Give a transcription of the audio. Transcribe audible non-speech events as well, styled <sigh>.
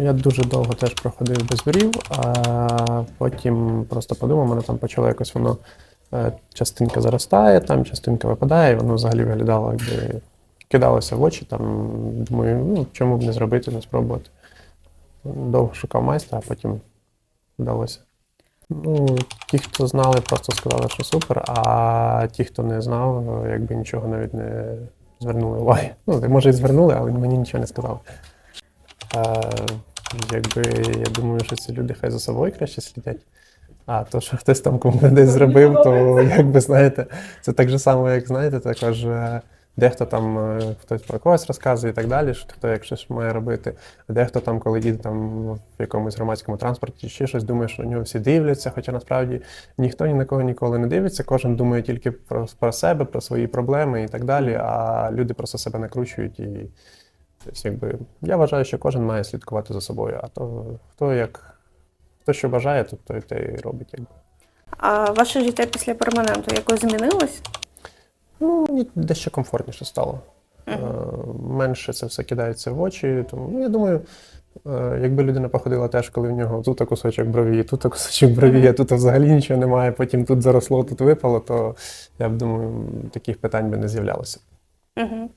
Я дуже довго теж проходив без брів, а потім просто подумав, мене там почало якось воно е, частинка заростає, там частинка випадає, і воно взагалі виглядало, якби кидалося в очі. Там думаю, ну чому б не зробити, не спробувати. Довго шукав майстра, а потім вдалося. Ну, ті, хто знали, просто сказали, що супер, а ті, хто не знав, якби нічого навіть не звернули уваги. Ну, може, і звернули, але мені нічого не сказали. Якби я думаю, що ці люди хай за собою краще слідять. А то, що хтось там кому <laughs> десь зробив, то якби знаєте, це так же само, як знаєте, також е, дехто там е, хтось про когось розказує і так далі, що хто як щось має робити. А дехто там, коли їде там в якомусь громадському транспорті, чи щось думає, що на нього всі дивляться, хоча насправді ніхто ні на кого ніколи не дивиться, кожен думає тільки про, про себе, про свої проблеми і так далі. А люди просто себе накручують і. Тобто, якби, я вважаю, що кожен має слідкувати за собою, а то хто як хто що бажає, то той те і робить. Якби. А ваше життя після перманенту якось змінилось? Ну, мені дещо комфортніше стало. Е, менше це все кидається в очі. Тому ну, я думаю, е, якби людина походила теж, коли в нього тут кусочок брові, тут кусочок брові, а тут взагалі нічого немає, потім тут заросло, тут випало, то я б думаю, таких питань би не з'являлося. Угу.